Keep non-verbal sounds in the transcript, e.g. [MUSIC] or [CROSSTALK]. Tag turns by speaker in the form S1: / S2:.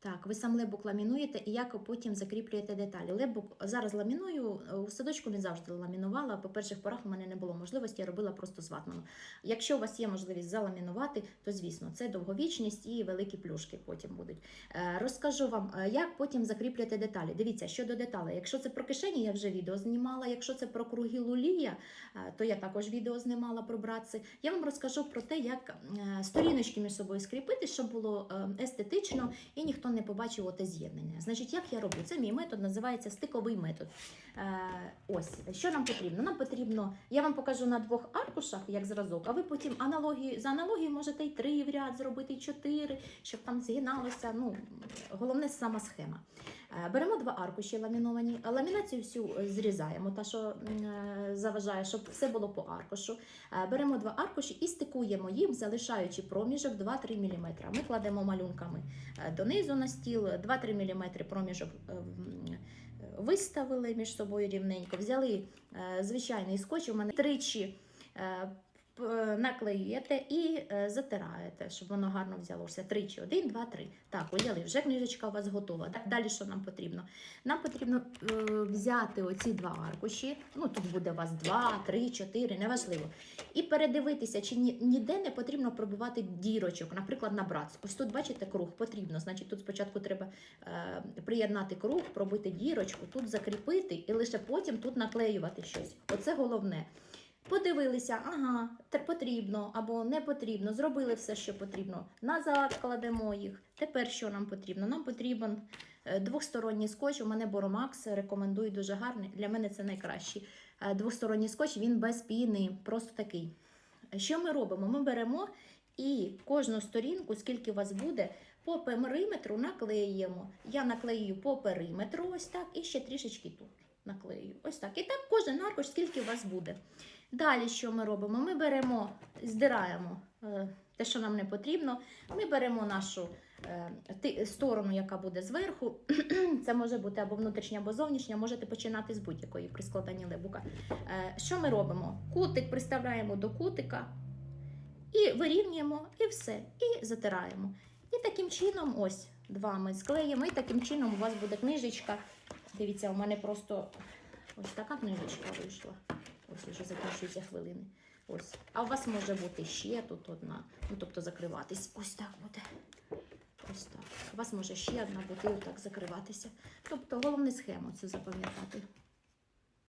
S1: Так, ви сам лебук ламінуєте і як потім закріплюєте деталі. Лебук зараз ламіную, е, у садочку не завжди ламінувала. По перших порах у мене не було можливості, я робила просто з ватману. Якщо у вас є можливість заламінувати, то звісно, це довговічність і великі плюшки потім будуть. Е, Розкажу вам, е, як потім закріплюєте деталі. Дивіться, щодо деталей. Якщо це про кишені, я вже відео знімала. Якщо це про круги лулія, то я також відео знімала про братці. Я вам розкажу про те, як сторіночки між собою скріпити, щоб було естетично і ніхто не побачив оте з'єднання. Значить, як я роблю? Це мій метод, називається стиковий метод. Е, ось, що нам потрібно? Нам потрібно, я вам покажу на двох аркушах, як зразок, а ви потім аналогію, за аналогією можете і три в ряд зробити, і чотири, щоб там згиналося. Ну, головне сама схема. Е, Беремо два аркуші ламіновані, ламінацію всю е, зрізаємо, та що е, заважає, щоб все було по аркушу. Беремо два аркуші і стикуємо їм, залишаючи проміжок 2-3 мм. Ми кладемо малюнками донизу на стіл, 2-3 мм проміжок виставили між собою рівненько, взяли звичайний скотч, у мене тричі. Е, Наклеюєте і е, затираєте, щоб воно гарно взялося. Тричі, один, два, три. Так, уяли, вже книжечка у вас готова. Далі що нам потрібно? Нам потрібно е, взяти оці два аркуші. Ну тут буде у вас два, три, чотири, неважливо. І передивитися, чи ні, ніде не потрібно пробивати дірочок, наприклад, на брац. Ось тут, бачите, круг потрібно. Значить, тут спочатку треба приєднати круг, пробити дірочку, тут закріпити і лише потім тут наклеювати щось. Оце головне. Подивилися, ага, потрібно або не потрібно, зробили все, що потрібно. Назад кладемо їх. Тепер що нам потрібно? Нам потрібен е, двосторонній скотч. У мене Боромакс рекомендую дуже гарний. Для мене це найкращий. Е, Двосторонній скотч, він без піни, просто такий. Що ми робимо? Ми беремо і кожну сторінку, скільки у вас буде, по периметру наклеюємо. Я наклею по периметру, ось так, і ще трішечки тут наклею. Ось так. І так кожен аркуш, скільки у вас буде. Далі що ми робимо? Ми беремо, здираємо е, те, що нам не потрібно. Ми беремо нашу е, сторону, яка буде зверху. [CLEARS THROAT] Це може бути або внутрішня, або зовнішня. Можете починати з будь-якої при складанні лебука. Е, Що ми робимо? Кутик приставляємо до кутика і вирівнюємо, і все. І затираємо. І таким чином, ось два ми склеїмо, і таким чином у вас буде книжечка. Дивіться, у мене просто ось така книжечка вийшла. Ось вже закінчуються хвилини. Ось. А у вас може бути ще тут одна. Ну, тобто закриватись. Ось так буде. Ось так. У вас може ще одна бути отак закриватися. Тобто головне схему цю запам'ятати.